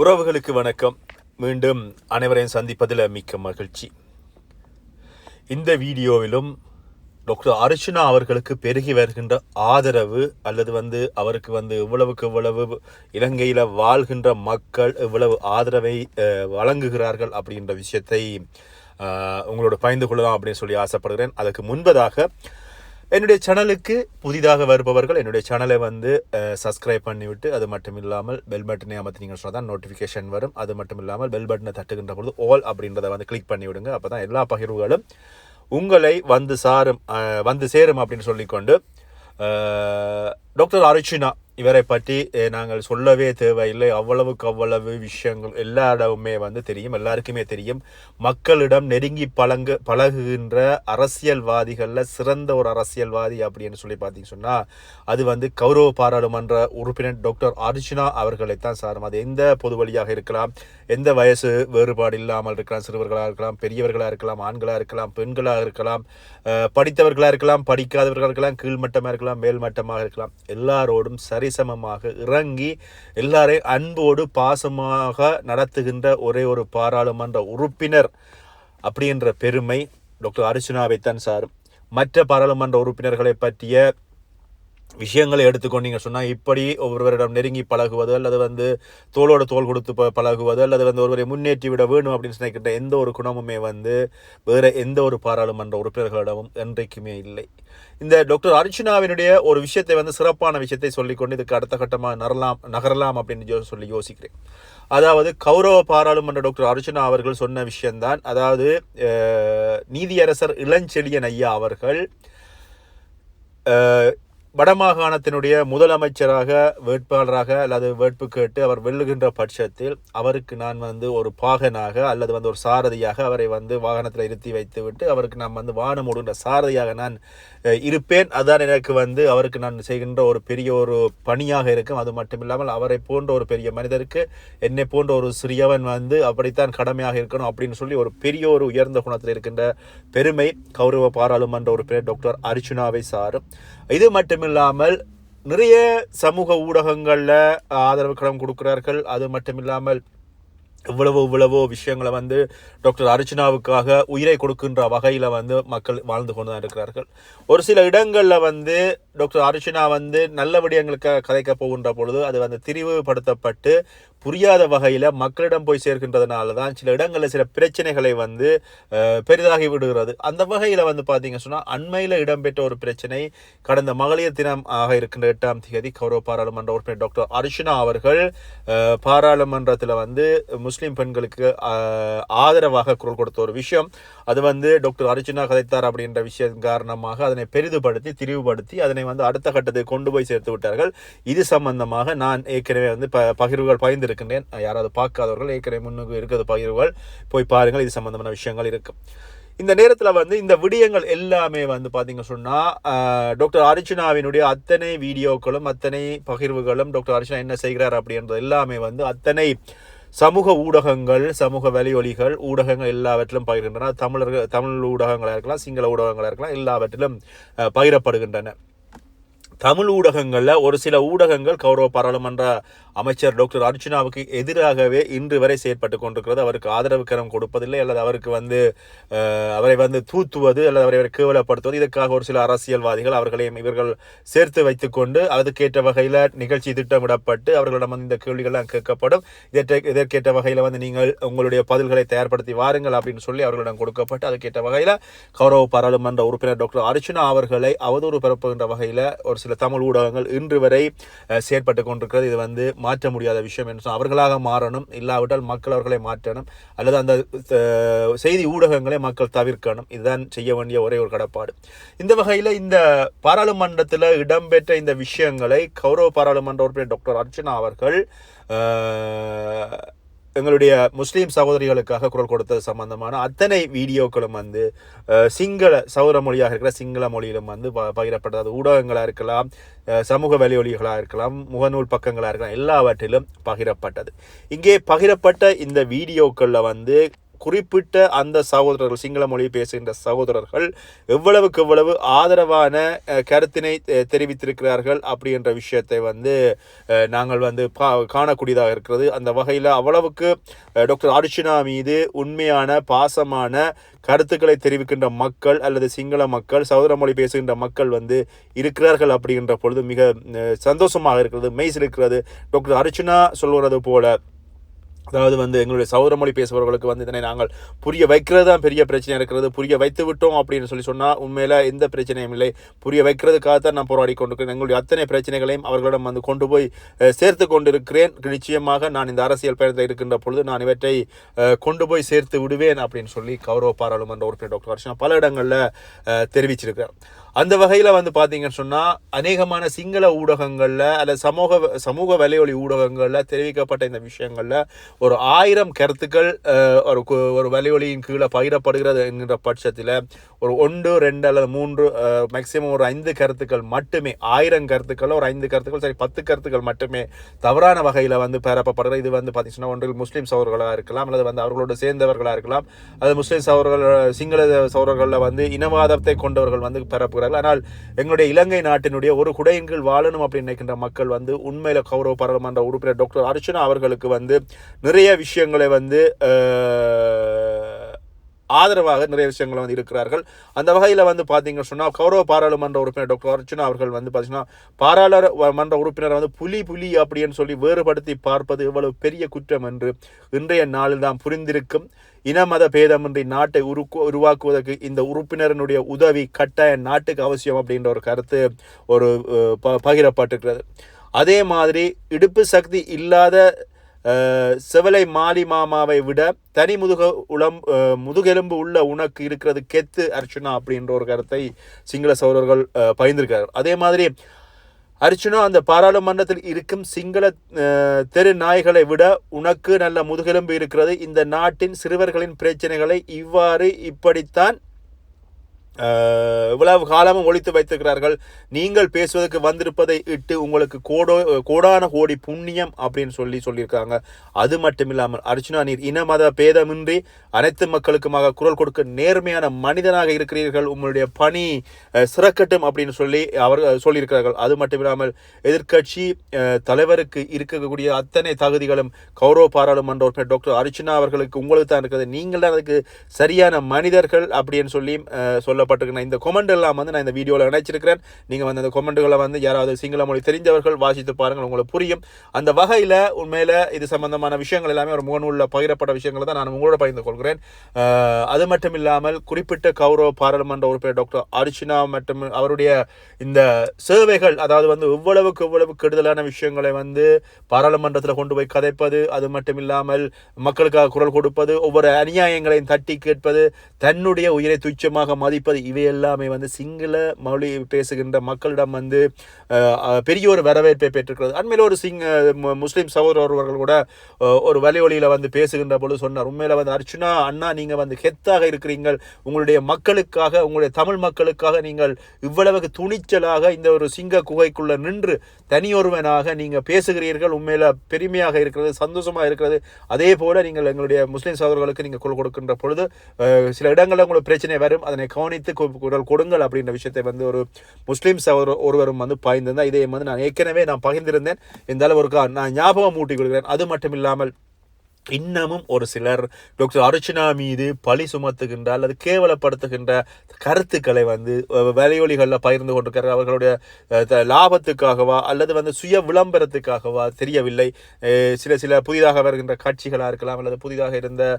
உறவுகளுக்கு வணக்கம். மீண்டும் அனைவரையும் சந்திப்பதில் மிக்க மகிழ்ச்சி. இந்த வீடியோவிலும் டாக்டர் அர்ச்சனா அவர்களுக்கு பெருகி வருகின்ற ஆதரவு அல்லது வந்து அவருக்கு வந்து இவ்வளவுக்கு இவ்வளவு இலங்கையில் வாழ்கின்ற மக்கள் இவ்வளவு ஆதரவை வழங்குகிறார்கள் அப்படின்ற விஷயத்தை உங்களோட பயந்து கொள்ளலாம் அப்படின்னு சொல்லி ஆசைப்படுகிறேன். அதற்கு முன்பதாக என்னுடைய சேனலுக்கு புதிதாக வருபவர்கள் என்னுடைய சேனலை வந்து சப்ஸ்கிரைப் பண்ணிவிட்டு அது மட்டும் இல்லாமல் பெல் பட்டனை அமர்த்தினீங்க சொன்னால் தான் நோட்டிஃபிகேஷன் வரும். அது மட்டும் இல்லாமல் பெல் பட்டனை தட்டுகின்ற பொழுது ஆல் அப்படின்றத வந்து கிளிக் பண்ணி விடுங்க அப்போ தான் எல்லா பகிர்வுகளும் உங்களை வந்து சாரும் வந்து சேரும் அப்படின்னு சொல்லிக்கொண்டு டாக்டர் அர்ச்சுனா இவரை பற்றி நாங்கள் சொல்லவே தேவையில்லை. அவ்வளவுக்கு அவ்வளவு விஷயங்கள் எல்லா இடமுமே வந்து தெரியும் எல்லாருக்குமே தெரியும். மக்களிடம் நெருங்கி பழங்கு பழகுகின்ற அரசியல்வாதிகளில் சிறந்த ஒரு அரசியல்வாதி அப்படின்னு சொல்லி பார்த்தீங்க சொன்னால் அது வந்து கௌரவ பாராளுமன்ற உறுப்பினர் டாக்டர் அர்ஜுனா அவர்களைத்தான் சாரும் அது எந்த பொது வழியாக இருக்கலாம் எந்த வயசு வேறுபாடு இல்லாமல் இருக்கலாம் சிறுவர்களாக இருக்கலாம் பெரியவர்களாக இருக்கலாம் ஆண்களாக இருக்கலாம் பெண்களாக இருக்கலாம் படித்தவர்களாக இருக்கலாம் படிக்காதவர்களாக இருக்கலாம் கீழ்மட்டமாக இருக்கலாம் மேல்மட்டமாக இருக்கலாம். எல்லாரோடும் சரி சமமாக இறங்கி எல்லாரையும் அன்போடு பாசமாக நடத்துகின்ற ஒரே ஒரு பாராளுமன்ற உறுப்பினர் அப்படின்ற பெருமை டாக்டர் அர்ச்சுனாவைத்தான் சார் மற்ற பாராளுமன்ற உறுப்பினர்களை பற்றிய விஷயங்களை எடுத்துக்கொண்டீங்க சொன்னால் இப்படி ஒருவரிடம் நெருங்கி பழகுவது அல்லது வந்து தோளோட தோல் கொடுத்து ப- பழகுவது அல்லது வந்து ஒருவரை முன்னேற்றி விட வேணும் அப்படின்னு நினைக்கின்ற எந்த ஒரு குணமுமே வந்து வேறு எந்த ஒரு பாராளுமன்ற உறுப்பினர்களிடமும் என்றைக்குமே இல்லை. இந்த டாக்டர் அர்ச்சுனாவினுடைய ஒரு விஷயத்தை வந்து சிறப்பான விஷயத்தை சொல்லிக்கொண்டு இதுக்கு அடுத்த கட்டமாக நகரலாம் நகரலாம் அப்படின்னு சொல்லி யோசிக்கிறேன். அதாவது கௌரவ பாராளுமன்ற டாக்டர் அர்ச்சுனா அவர்கள் சொன்ன விஷயம்தான். அதாவது நீதியரசர் இளஞ்செழியன் ஐயா அவர்கள் வடமாகாணத்தினுடைய முதலமைச்சராக வேட்பாளராக அல்லது வேட்பு கேட்டு அவர் வெல்லுகின்ற பட்சத்தில் அவருக்கு நான் வந்து ஒரு பாகனாக அல்லது வந்து ஒரு சாரதியாக அவரை வந்து வாகனத்தில் இருத்தி வைத்து விட்டு அவருக்கு நான் வந்து வானம் ஓடுகின்ற சாரதியாக நான் இருப்பேன். அதான் எனக்கு வந்து அவருக்கு நான் செய்கின்ற ஒரு பெரிய ஒரு பணியாக இருக்கும். அது மட்டும் இல்லாமல் அவரை போன்ற ஒரு பெரிய மனிதருக்கு என்னை போன்ற ஒரு சிறியவன் வந்து அப்படித்தான் கடமையாக இருக்கணும் அப்படின்னு சொல்லி ஒரு பெரிய ஒரு உயர்ந்த குணத்தில் இருக்கின்ற பெருமை கௌரவ பாராளுமன்ற உறுப்பினர் டாக்டர் அர்ஜுனாவை சாரும். இது மட்டுமில்லாமல் நிறைய சமூக ஊடகங்களில் ஆதரவு கடன் கொடுக்கிறார்கள். அது மட்டுமில்லாமல் இவ்வளவோ இவ்வளவோ விஷயங்களை வந்து டாக்டர் அர்ச்சனாவுக்காக உயிரை கொடுக்கின்ற வகையில் வந்து மக்கள் வாழ்ந்து கொண்டு தான் இருக்கிறார்கள். ஒரு சில இடங்களில் வந்து டாக்டர் அர்ச்சனா வந்து நல்ல விடயங்களுக்கு கதைக்க போகின்ற பொழுது அது வந்து திரிவுபடுத்தப்பட்டு புரியாத வகையில் மக்களிடம் போய் சேர்க்கின்றதுனால தான் சில இடங்களில் சில பிரச்சனைகளை வந்து பெரிதாகி விடுகிறது. அந்த வகையில் வந்து பார்த்தீங்க சொன்னால் அண்மையில் இடம்பெற்ற ஒரு பிரச்சனை கடந்த மகளிர் தினம் ஆக இருக்கின்ற எட்டாம் தேதி கௌரவ பாராளுமன்ற உறுப்பினர் டாக்டர் அர்ஷனா அவர்கள் பாராளுமன்றத்தில் வந்து முஸ்லீம் பெண்களுக்கு ஆதரவாக குரல் கொடுத்த ஒரு விஷயம். அது வந்து டாக்டர் அர்ச்சனா கதைத்தார் அப்படின்ற விஷயம் காரணமாக அதனை பெரிதுபடுத்தி திரிவுபடுத்தி அதனை வந்து அடுத்த கட்டத்தை கொண்டு போய் சேர்த்து விட்டார்கள். இது சம்பந்தமாக நான் ஏற்கனவே வந்து ப பகிர்வுகள் பகிர்ந்திருக்கின்றேன். யாராவது பார்க்காதவர்கள் ஏற்கனவே முன்னுக்கு இருக்கிறது பகிர்வுகள் போய் பாருங்கள். இது சம்பந்தமான விஷயங்கள் இருக்கும். இந்த நேரத்தில் வந்து இந்த விடயங்கள் எல்லாமே வந்து பார்த்தீங்க சொன்னால் டாக்டர் அர்ச்சனாவினுடைய அத்தனை வீடியோக்களும் அத்தனை பகிர்வுகளும் டாக்டர் அர்ச்சனா என்ன செய்கிறார் அப்படின்றது எல்லாமே வந்து அத்தனை சமூக ஊடகங்கள் சமூக வலையொலிகள் ஊடகங்கள் எல்லாவற்றிலும் பகிர்கின்றன. தமிழர்கள் தமிழ் ஊடகங்களாக இருக்கலாம் சிங்கள ஊடகங்களாக இருக்கலாம் எல்லாவற்றிலும் பகிரப்படுகின்றன. தமிழ் ஊடகங்களில் ஒரு சில ஊடகங்கள் கௌரவ பாராளுமன்ற அமைச்சர் டாக்டர் அர்ஜுனாவுக்கு எதிராகவே இன்று வரை செயற்பட்டு கொண்டிருக்கிறது. அவருக்கு ஆதரவு கரம் கொடுப்பதில்லை அல்லது அவருக்கு வந்து அவரை வந்து தூத்துவது அல்லது அவரை கேவலப்படுத்துவது. இதற்காக ஒரு சில அரசியல்வாதிகள் அவர்களையும் இவர்கள் சேர்த்து வைத்துக்கொண்டு அதுக்கேற்ற வகையில் நிகழ்ச்சி திட்டமிடப்பட்டு அவர்களிடம் வந்து இந்த கேள்விகள்லாம் கேட்கப்படும். இதற்கே இதற்கேற்ற வகையில் வந்து நீங்கள் உங்களுடைய பதில்களை தயார்படுத்தி வாருங்கள் அப்படின்னு சொல்லி அவர்களிடம் கொடுக்கப்பட்டு அதுக்கேற்ற வகையில் கௌரவ பாராளுமன்ற உறுப்பினர் டாக்டர் அர்ச்சனா அவர்களை அவதூறு பரப்புகின்ற வகையில் ஒரு சில தமிழ் ஊடகங்கள் இன்று வரை செயற்பட்டு கொண்டிருக்கிறது. இது வந்து மாற்ற முடியாத விஷயம் என்று சொன்னால் அவர்களாக மாறணும் இல்லாவிட்டால் மக்கள் அவர்களை மாற்றணும் அல்லது அந்த செய்தி ஊடகங்களை மக்கள் தவிர்க்கணும். இதுதான் செய்ய வேண்டிய ஒரே ஒரு கடப்பாடு. இந்த வகையில் இந்த பாராளுமன்றத்தில் இடம்பெற்ற இந்த விஷயங்களை கௌரவ பாராளுமன்ற உறுப்பினர் டாக்டர் அர்ச்சனா அவர்கள் எங்களுடைய முஸ்லீம் சகோதரிகளுக்காக குரல் கொடுத்தது சம்பந்தமான அத்தனை வீடியோக்களும் வந்து சிங்கள சௌர மொழியாக இருக்கிற சிங்கள மொழியிலும் வந்து ப- பகிரப்பட்டது. அது ஊடகங்களாக இருக்கலாம் சமூக வலையொலிகளாக இருக்கலாம் முகநூல் பக்கங்களாக இருக்கலாம் எல்லாவற்றிலும் பகிரப்பட்டது. இங்கே பகிரப்பட்ட இந்த வீடியோக்களில் வந்து குறிப்பிட்ட அந்த சகோதரர்கள் சிங்கள மொழி பேசுகின்ற சகோதரர்கள் எவ்வளவுக்கு எவ்வளவு ஆதரவான கருத்தினை தெரிவித்திருக்கிறார்கள் அப்படி என்ற விஷயத்தை வந்து நாங்கள் வந்து பா காணக்கூடியதாக இருக்கிறது. அந்த வகையில் அவ்வளவுக்கு டாக்டர் அர்ச்சனா மீது உண்மையான பாசமான கருத்துக்களை தெரிவிக்கின்ற மக்கள் அல்லது சிங்கள மக்கள் சகோதர மொழி பேசுகின்ற மக்கள் வந்து இருக்கிறார்கள் அப்படின்ற பொழுது மிக சந்தோஷமாக இருக்கிறது மெய்ஸ் இருக்கிறது டாக்டர் அர்ச்சனா சொல்வது போல அதாவது வந்து எங்களுடைய சௌர மொழி பேசுபவர்களுக்கு வந்து இதனை நாங்கள் புரிய வைக்கிறது தான் பெரிய பிரச்சனை இருக்கிறது. புரிய வைத்து விட்டோம் அப்படின்னு சொல்லி சொன்னால் உண்மையில் எந்த பிரச்சனையும் இல்லை. புரிய வைக்கிறதுக்காக தான் நான் போராடி கொண்டிருக்கிறேன். எங்களுடைய அத்தனை பிரச்சனைகளையும் அவர்களிடம் வந்து கொண்டு போய் சேர்த்து கொண்டிருக்கிறேன். நிச்சயமாக நான் இந்த அரசியல் பயணத்தில் இருக்கின்ற பொழுது நான் இவற்றை கொண்டு போய் சேர்த்து விடுவேன் அப்படின்னு சொல்லி கௌரவ பாராளுமன்ற உறுப்பினர் டாக்டர் ஹர்ஷனா பல இடங்களில் தெரிவிச்சிருக்கிறேன் அந்த வகையில் வந்து பார்த்தீங்கன்னு சொன்னால் அநேகமான சிங்கள ஊடகங்களில் அல்லது சமூக சமூக வலையொலி ஊடகங்களில் தெரிவிக்கப்பட்ட இந்த விஷயங்களில் ஒரு ஆயிரம் கருத்துக்கள் ஒரு ஒரு வலியொலியின் கீழே பகிரப்படுகிறது என்கின்ற பட்சத்தில் ஒரு ஒன்று ரெண்டு அல்லது மூன்று மேக்சிமம் ஒரு ஐந்து கருத்துக்கள் மட்டுமே ஆயிரம் கருத்துக்கள் ஒரு ஐந்து கருத்துக்கள் சரி பத்து கருத்துக்கள் மட்டுமே தவறான வகையில் வந்து பரப்பப்படுகிற இது வந்து பார்த்தீங்கன்னா ஒன்றில் முஸ்லீம் சகோதரர்களாக இருக்கலாம் அல்லது வந்து அவர்களோடு சேர்ந்தவர்களாக இருக்கலாம். அது முஸ்லீம் சகோதரர்கள் சிங்கள சகோதரர்களில் வந்து இனவாதத்தை கொண்டவர்கள் வந்து பரப்புகிறார்கள் ஆனால் எங்களுடைய இலங்கை நாட்டினுடைய ஒரு குடையின் கீழ் வாழணும் அப்படின்னு நினைக்கின்ற மக்கள் வந்து உண்மையில் கௌரவ பாராளுமன்ற உறுப்பினர் டாக்டர் அர்ச்சனா அவர்களுக்கு வந்து நிறைய விஷயங்களை வந்து ஆதரவாக நிறைய விஷயங்கள் வந்து இருக்கிறார்கள். அந்த வகையில் வந்து பார்த்தீங்கன்னு சொன்னால் கௌரவ பாராளுமன்ற உறுப்பினர் டாக்டர் அர்ச்சனா அவர்கள் வந்து பார்த்தீங்கன்னா பாராளுமன்ற உறுப்பினர் வந்து புலி புலி அப்படின்னு சொல்லி வேறுபடுத்தி பார்ப்பது இவ்வளவு பெரிய குற்றம் என்று இன்றைய நாளில் தான் புரிந்திருக்கும். இன மத பேதமின்றி நாட்டை உருக்கு உருவாக்குவதற்கு இந்த உறுப்பினரினுடைய உதவி கட்டாய நாட்டுக்கு அவசியம் அப்படின்ற ஒரு கருத்து ஒரு ப பகிரப்பட்டிருக்கிறது. அதே மாதிரி இடுப்பு சக்தி இல்லாத செவலை மாலி மாமாவை விட தனி முதுக உளம் முதுகெலும்பு உள்ள உனக்கு இருக்கிறது கெத்து அர்ச்சனா அப்படின்ற ஒரு கருத்தை சிங்கள சௌரர்கள் பகிர்ந்திருக்கிறார்கள். அதே மாதிரி அர்ச்சுனா அந்த பாராளுமன்றத்தில் இருக்கும் சிங்கள தெரு நாய்களை விட உனக்கு நல்ல முதுகெலும்பு இருக்கிறது. இந்த நாட்டின் சிறுவர்களின் பிரச்சனைகளை இவ்வாறு இப்படித்தான் இவ்வளவு காலமும் ஒழித்து வைத்திருக்கிறார்கள். நீங்கள் பேசுவதற்கு வந்திருப்பதை இட்டு உங்களுக்கு கோடோ கோடான கோடி புண்ணியம் அப்படின்னு சொல்லி சொல்லியிருக்காங்க. அது மட்டும் இல்லாமல் அர்ச்சுனா நீர் இன மத பேதமின்றி அனைத்து மக்களுக்குமாக குரல் கொடுக்க நேர்மையான மனிதனாக இருக்கிறீர்கள். உங்களுடைய பணி சிறக்கட்டும் அப்படின்னு சொல்லி அவர் சொல்லியிருக்கிறார்கள். அது மட்டும் இல்லாமல் எதிர்க்கட்சி தலைவருக்கு இருக்கக்கூடிய அத்தனை தகுதிகளும் கௌரவ பாராளுமன்ற உறுப்பினர் டாக்டர் அர்ச்சனா அவர்களுக்கு உங்களுக்கு தான் இருக்கிறது. நீங்கள் தான் அதுக்கு சரியான மனிதர்கள் அப்படின்னு சொல்லி சொல்ல சொல்லப்பட்டிருக்கிற இந்த கொமெண்ட் எல்லாம் வந்து நான் இந்த வீடியோவில் இணைச்சிருக்கிறேன். நீங்கள் வந்து அந்த கொமெண்ட்டுகளை வந்து யாராவது சிங்கள மொழி தெரிந்தவர்கள் வாசித்து பாருங்கள் உங்களுக்கு புரியும். அந்த வகையில் உண்மையில் இது சம்பந்தமான விஷயங்கள் எல்லாமே ஒரு முகநூலில் பகிரப்பட்ட விஷயங்களை தான் நான் உங்களோட பகிர்ந்து கொள்கிறேன். அது மட்டும் இல்லாமல் குறிப்பிட்ட கௌரவ பாராளுமன்ற உறுப்பினர் டாக்டர் அர்ச்சனா மற்றும் அவருடைய இந்த சேவைகள் அதாவது வந்து இவ்வளவுக்கு எவ்வளவு கெடுதலான விஷயங்களை வந்து பாராளுமன்றத்தில் கொண்டு போய் கதைப்பது அது மட்டும் இல்லாமல் மக்களுக்காக குரல் கொடுப்பது ஒவ்வொரு அநியாயங்களையும் தட்டி கேட்பது தன்னுடைய உயிரை துச்சமாக மதிப்பது இவை எல்லாமே வந்து சிங்கள மொழி பேசுகின்ற மக்களிடம் வந்து பெரிய ஒரு வரவேற்பை பெற்றிருக்கிறது. அண்மையில் ஒரு சிங் முஸ்லீம் சகோதரர் அவர்கள் கூட ஒரு வலையொலியில் வந்து பேசுகின்ற பொழுது சொன்னார். உண்மையில் வந்து அர்ச்சுனா அண்ணா நீங்கள் வந்து ஹெத்தாக இருக்கிறீங்கள். உங்களுடைய மக்களுக்காக உங்களுடைய தமிழ் மக்களுக்காக நீங்கள் இவ்வளவு துணிச்சலாக இந்த ஒரு சிங்க குகைக்குள்ளே நின்று தனியொருவனாக நீங்கள் பேசுகிறீர்கள். உண்மையில் பெருமையாக இருக்கிறது சந்தோஷமாக இருக்கிறது. அதே போல நீங்கள் எங்களுடைய முஸ்லீம் சகோதரர்களுக்கு நீங்கள் குரல் கொடுக்கின்ற பொழுது சில இடங்களில் உங்களுக்கு பிரச்சனை வரும். அதனை கவனித்து கு- குரல் கொடுங்கள் அப்படின்ற விஷயத்தை வந்து ஒரு முஸ்லீம் சவர் ஒருவரும் வந்து பாய்ந்திருந்தால் இதை வந்து நான் ஏற்கனவே நான் பகிர்ந்திருந்தேன். இந்த அளவுக்கு நான் ஞாபகம் ஊட்டி கொள்கிறேன். அது மட்டும் இல்லாமல் இன்னமும் ஒரு சிலர் டாக்டர் அர்ச்சனா மீது பழி சுமத்துகின்ற அல்லது கேவலப்படுத்துகின்ற கருத்துக்களை வந்து வலையொலிகளில் பகிர்ந்து கொண்டிருக்கிறார். அவர்களுடைய த- லாபத்துக்காகவா அல்லது வந்து சுய விளம்பரத்துக்காகவா தெரியவில்லை. சில சில புதிதாக வருகின்ற காட்சிகளாக இருக்கலாம் அல்லது புதிதாக இருந்த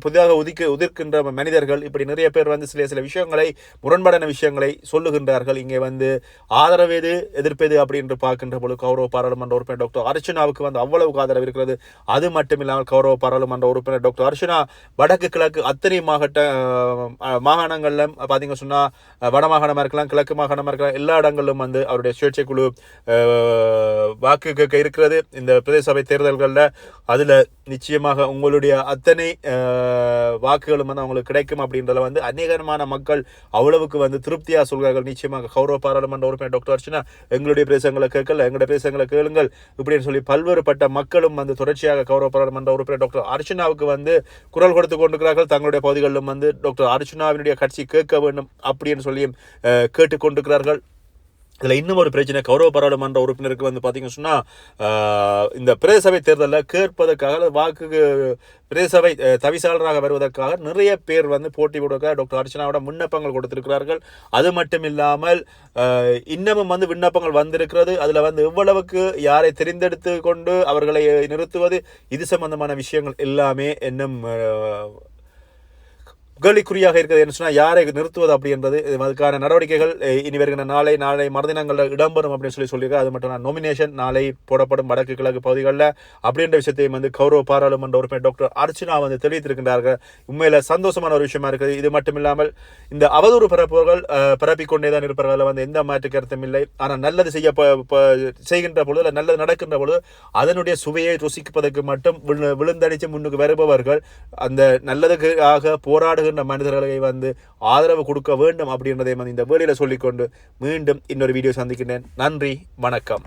புதிதாக உதிக்க உதிர்க்கின்ற மனிதர்கள் இப்படி நிறைய பேர் வந்து சில சில விஷயங்களை முரண்படான விஷயங்களை சொல்லுகின்றார்கள். இங்கே வந்து ஆதரவேது எதிர்ப்பது அப்படின்னு பார்க்கின்ற பொழுது கௌரவ பாராளுமன்ற உறுப்பினர் டாக்டர் அர்ச்சனாவுக்கு வந்து அவ்வளவு ஆதரவு இருக்கிறது. அது மட்டும் இல்லாமல் கௌரவ பாராளுமன்ற உறுப்பினர் டாக்டர் அர்ஷனா வடக்கு கிழக்கு அத்தனை மாவட்ட மாகாணங்களில் பார்த்தீங்க சொன்னால் வடமாகாணமாக இருக்கலாம் கிழக்கு மாகாணமாக இருக்கலாம் எல்லா இடங்களிலும் வந்து அவருடைய சுயேட்சை குழு வாக்கு கேட்க இருக்கிறது. இந்த பிரதேச சபை தேர்தல்களில் அதில் நிச்சயமாக உங்களுடைய அத்தனை வாக்குகளும் வந்து அவங்களுக்கு கிடைக்கும் அப்படின்றத வந்து அநேகமான மக்கள் அவ்வளவுக்கு வந்து திருப்தியாக சொல்கிறார்கள். நிச்சயமாக கௌரவ பாராளுமன்ற உறுப்பினர் டாக்டர் அர்ச்சனா எங்களுடைய பிரதேசங்களை கேட்கல எங்களுடைய பிரதேசங்களை கேளுங்கள் இப்படின்னு சொல்லி பல்வேறுபட்ட மக்களும் வந்து தொடர்ச்சியாக கௌரவ பாராளுமன்ற உறுப்பினர் டாக்டர் அர்ச்சனாவுக்கு வந்து குரல் கொடுத்து கொண்டிருக்கிறார்கள். தங்களுடைய பகுதிகளிலும் வந்து டாக்டர் அர்ச்சனாவினுடைய கட்சி கேட்க வேண்டும் அப்படின்னு சொல்லியும் கேட்டுக்கொண்டிருக்கிறார்கள். இதில் இன்னும் ஒரு பிரச்சனை கௌரவ பாராளுமன்ற உறுப்பினருக்கு வந்து பார்த்திங்க சொன்னால் இந்த பிரதேசபை தேர்தலில் கேட்பதற்காக வாக்கு பிரதேசபை தவிசாளராக வருவதற்காக நிறைய பேர் வந்து போட்டி போடுவதற்காக டாக்டர் அர்ச்சனாவோட விண்ணப்பங்கள் கொடுத்திருக்கிறார்கள். அது மட்டும் இல்லாமல் இன்னமும் வந்து விண்ணப்பங்கள் வந்திருக்கிறது. அதில் வந்து எவ்வளவுக்கு யாரை தெரிந்தெடுத்து கொண்டு அவர்களை நிறுத்துவது இது சம்பந்தமான விஷயங்கள் எல்லாமே இன்னும் கேள்விக்குறியாக இருக்கிறது என்று சொன்னால் யாரை நிறுத்துவது அப்படின்றது என்பது அதுக்கான நடவடிக்கைகள் இனி வருகிற நாளை நாளை மறுதினங்களில் இடம்பெறும் அப்படின்னு சொல்லி சொல்லியிருக்காரு அது மட்டும் நொமினேஷன் நாளை போடப்படும் வடக்கு கிழக்கு பகுதிகளில் அப்படின்ற விஷயத்தையும் வந்து கௌரவ பாராளுமன்ற உறுப்பினர் டாக்டர் அர்ச்சனா வந்து தெரிவித்திருக்கின்றார்கள். உண்மையில் சந்தோஷமான ஒரு விஷயமா இருக்குது. இது மட்டும் இல்லாமல் இந்த அவதூறு பரப்புவர்கள் பரப்பிக்கொண்டே தான் இருப்பார்கள் வந்து எந்த மாற்று கருத்தும் இல்லை. ஆனால் நல்லது செய்ய செய்கின்ற பொழுது இல்லை நல்லது நடக்கின்ற பொழுது அதனுடைய சுவையை ருசிப்பதற்கு மட்டும் விழு- விழுந்தடிச்சு முன்னுக்கு வருபவர்கள் அந்த நல்லதுக்காக போராடுகின்ற மனிதர்களை வந்து ஆதரவு கொடுக்க வேண்டும் அப்படின்றதை வந்து இந்த வேலையில் சொல்லிக்கொண்டு மீண்டும் இன்னொரு வீடியோ சந்திக்கின்றேன். நன்றி வணக்கம்.